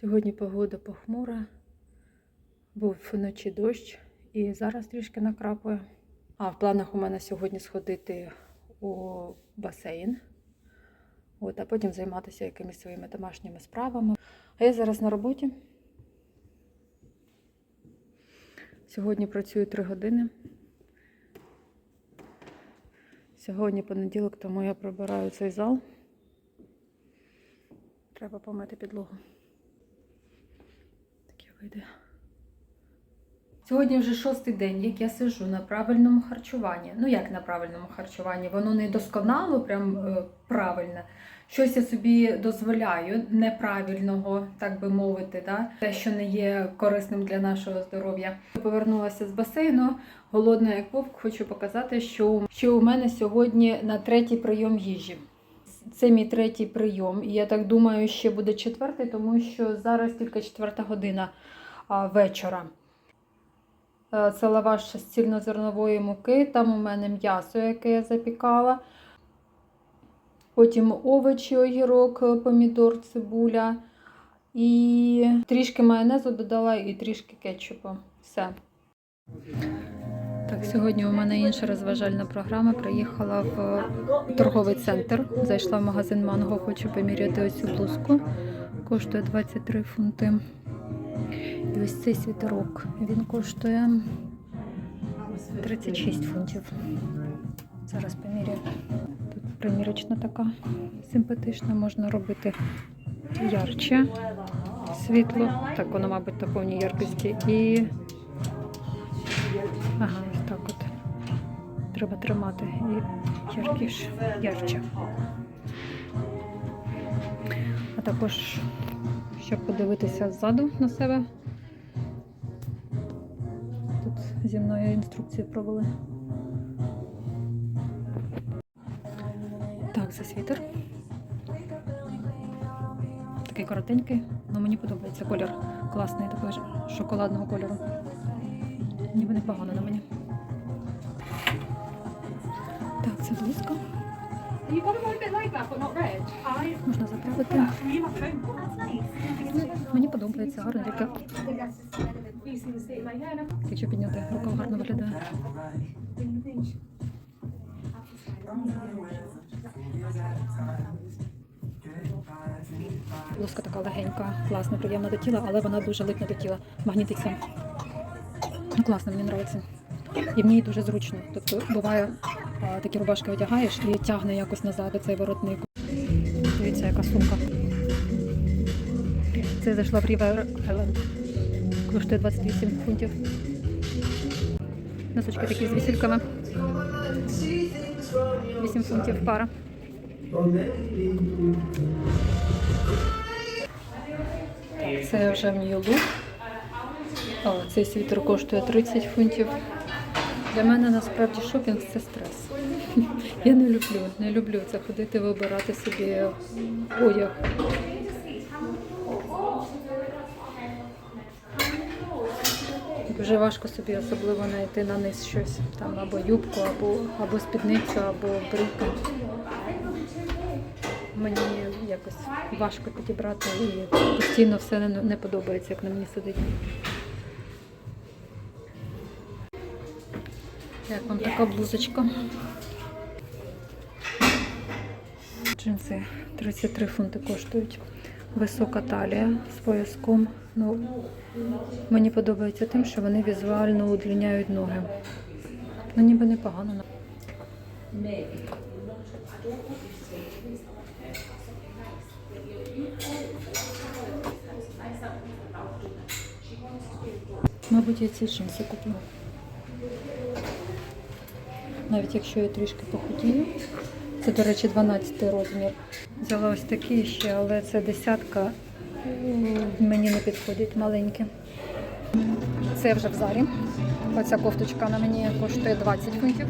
Сьогодні погода похмура, був вночі дощ і зараз трішки накрапує. А в планах у мене сьогодні сходити у басейн, от, а потім займатися якимись своїми домашніми справами. А я зараз на роботі. Сьогодні працюю 3 години. Сьогодні понеділок, тому я прибираю цей зал. Треба помити підлогу. Вийде. Сьогодні вже шостий день, як я сижу на правильному харчуванні. Ну, як на правильному харчуванні? Воно не досконало, прям е, правильне. Щось я собі дозволяю неправильного, так би мовити, да? те, що не є корисним для нашого здоров'я. Повернулася з басейну, голодна як вовк, хочу показати, що, що у мене сьогодні на третій прийом їжі. Це мій третій прийом. І я так думаю, ще буде четвертий, тому що зараз тільки четверта година вечора. Е, Це лаваш з цільнозернової муки, там у мене м'ясо, яке я запікала. Потім овочі, огірок, помідор, цибуля. І трішки майонезу додала і трішки кетчупу. Все. Так, сьогодні у мене інша розважальна програма. Приїхала в торговий центр. Зайшла в магазин Манго, хочу поміряти оцю блузку. Коштує 23 фунти. І ось цей світерок. Він коштує 36 фунтів. Зараз поміряю. Тут примірочна така симпатична, можна робити ярче світло. Так, воно, мабуть, на повній яркості. І ага. Треба тримати і яркіше, ярче. А також, щоб подивитися ззаду на себе. Тут зі мною інструкції провели. Так, це світер. Такий коротенький, але мені подобається колір. Класний, такий шоколадного кольору. Ніби непогано на мені. Так, це близько. Можна заправити. home. Мені подобається, гарно no. Якщо підняти, рука гарно виглядає. Блузка така легенька, класна, приємна до тіла, але вона дуже липне до тіла, магнітиться. Ну, класно, мені подобається. І в ній дуже зручно. Тобто буває, такі рубашки одягаєш і тягне якось назад цей воротник. Дивіться, яка сумка. Це зайшла в River Island. Коштує 28 фунтів. Носочки такі з вісільками. 8 фунтів пара. Це вже Look. О, цей світер коштує 30 фунтів. Для мене насправді шопінг це стрес. Я не люблю, не люблю це ходити, вибирати собі одяг. Дуже важко собі особливо знайти на низ щось. Там або юбку, або, або спідницю, або брюки. Мені якось важко підібрати і постійно все не, не подобається, як на мені сидить. Як вам така блузочка? Джинси 33 фунти коштують. Висока талія з пояском. Ну, мені подобається тим, що вони візуально удлиняють ноги. Ну, ніби непогано. Мабуть, я ці джинси куплю. Навіть якщо я трішки похудію. Це, до речі, 12 розмір. Взяла ось такі ще, але це десятка. Мені не підходять маленькі. Це вже в зарі. Оця кофточка на мені коштує 20 фунтів.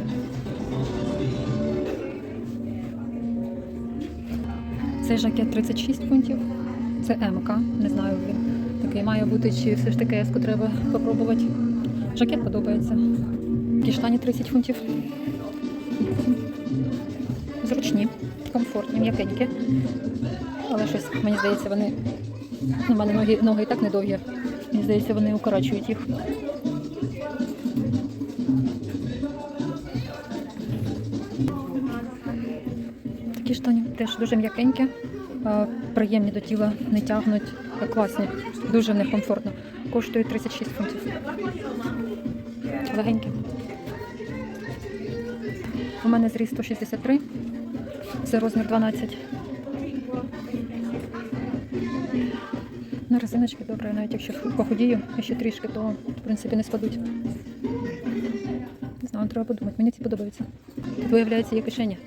Цей жакет 36 фунтів. Це МК, не знаю він. Такий має бути, чи все ж таки еску треба попробувати. Жакет подобається. Кіштані 30 фунтів. Зручні, комфортні, м'якенькі. Але щось, мені здається, вони У мене ноги, ноги і так недовгі. Мені здається, вони укорачують їх. Такі штані теж дуже м'якенькі, е, приємні до тіла, не тягнуть, класні, дуже в них комфортно. Коштують 36 фунтів. Легенькі. У мене зріс 163, це розмір 12. На резиночки добре, навіть якщо похудію ще трішки, то в принципі не спадуть. Не знаю, треба подумати. Мені ці подобаються. Тут виявляється є кишені.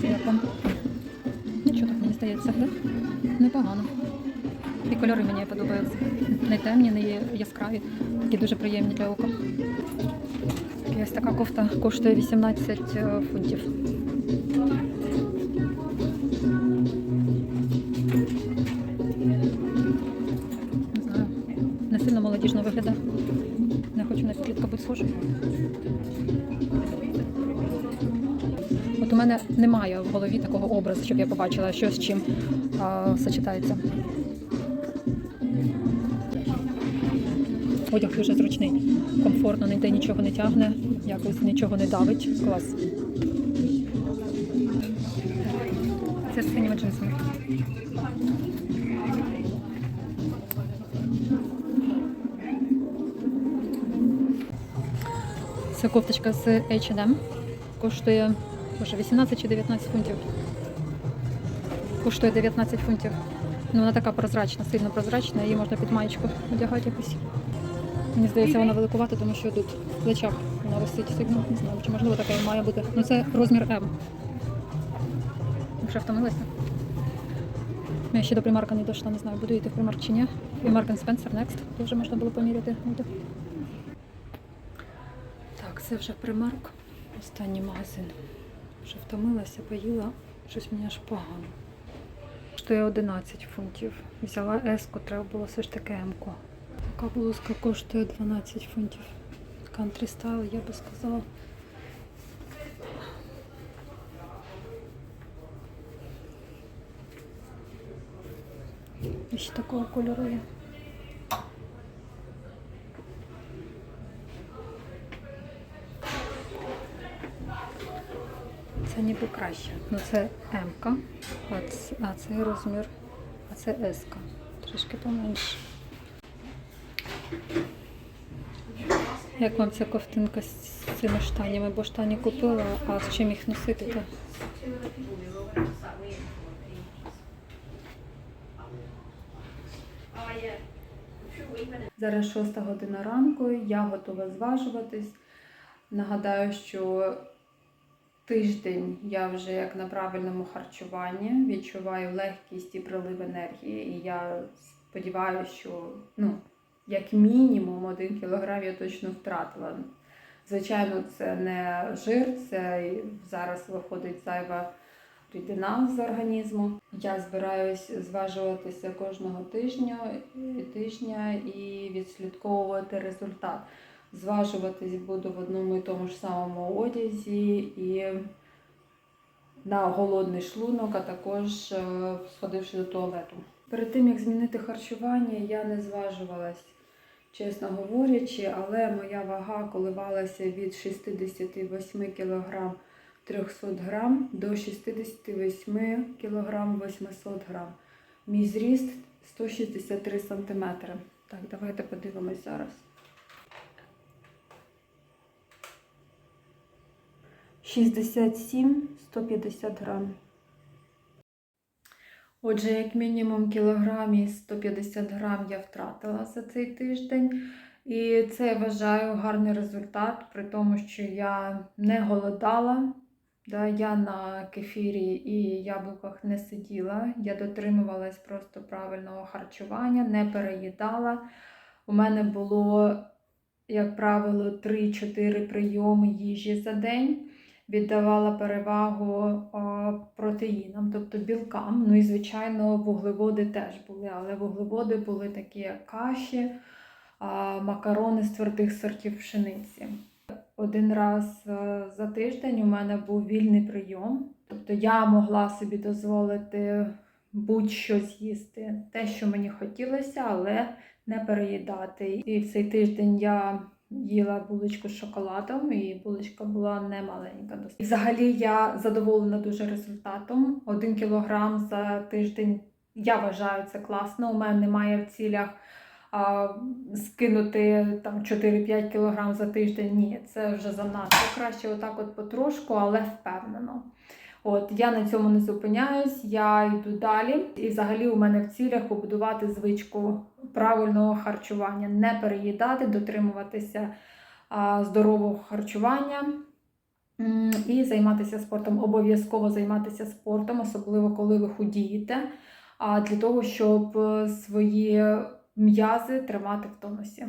Це? Нічого так мені здається, да? Непогано. І кольори мені подобаються. Не темні, не яскраві, такі дуже приємні для ока. Ось така кофта коштує 18 е, фунтів. Не знаю. Не сильно молодіжно виглядає. Не хочу на підлітка бути схожою. От у мене немає в голові такого образу, щоб я побачила, що з чим а, сочетається. Одяг дуже зручний, комфортно, ніде нічого не тягне, якось нічого не давить. Клас. Це з синіми джинсами. Це кофточка з H&M. Коштує може, 18 чи 19 фунтів. Коштує 19 фунтів. Ну, вона така прозрачна, сильно прозрачна, її можна під маєчку одягати якось. Мені здається, вона великувата, тому що тут в плечах вона висить сильно. Не знаю, чи можливо така має бути. Ну це розмір М. Вже втомилася. Я ще до примарка не дійшла, не знаю, буду йти в примарк чи ні. Примарк Spencer Next, де вже можна було поміряти. Так, це вже примарк. Останній магазин. Вже втомилася, поїла. Щось мені аж погано. Коштує 11 фунтів. Взяла еску, треба було все ж таки емку. Така блузка коштує 12 фунтів. Country style, я би сказала. І ще такого кольору є. Це ніби краще. Ну це М, а, ц- а це розмір, а це С. Трішки поменше. Як вам ця ковтинка з цими штанями? Бо штані купила, а з чим їх носити? то Зараз 6 година ранку, я готова зважуватись. Нагадаю, що тиждень я вже як на правильному харчуванні, відчуваю легкість і прилив енергії. І я сподіваюся, що ну, як мінімум один кілограм я точно втратила. Звичайно, це не жир, це зараз виходить зайва рідина з організму. Я збираюсь зважуватися кожного тижня, тижня і відслідковувати результат. Зважуватись буду в одному і тому ж самому одязі і на голодний шлунок, а також е, сходивши до туалету. Перед тим як змінити харчування, я не зважувалась, чесно говорячи, але моя вага коливалася від 68 кг 300 грам до 68 кг 800 грам. Мій зріст 163 см. Так, давайте подивимось зараз. 67 150 грам. Отже, як мінімум кілограм і 150 грам я втратила за цей тиждень. І це я вважаю гарний результат, при тому, що я не голодала. Да, я на кефірі і яблуках не сиділа. Я дотримувалась просто правильного харчування, не переїдала. У мене було, як правило, 3-4 прийоми їжі за день. Віддавала перевагу протеїнам, тобто білкам. Ну і, звичайно, вуглеводи теж були, але вуглеводи були такі як каші, макарони з твердих сортів пшениці. Один раз е, за тиждень у мене був вільний прийом. Тобто я могла собі дозволити будь-що з'їсти. Те, що мені хотілося, але не переїдати. І в цей тиждень я їла булочку з шоколадом, і булочка була не маленька. досить. Взагалі я задоволена дуже результатом. Один кілограм за тиждень. Я вважаю це класно. У мене немає в цілях а, скинути там 4-5 кілограм за тиждень. Ні, це вже занадто. Краще отак от потрошку, але впевнено. От я на цьому не зупиняюсь, я йду далі. І взагалі у мене в цілях побудувати звичку правильного харчування, не переїдати, дотримуватися здорового харчування. І займатися спортом, обов'язково займатися спортом, особливо коли ви худієте, для того, щоб е, свої м'язи тримати в тонусі.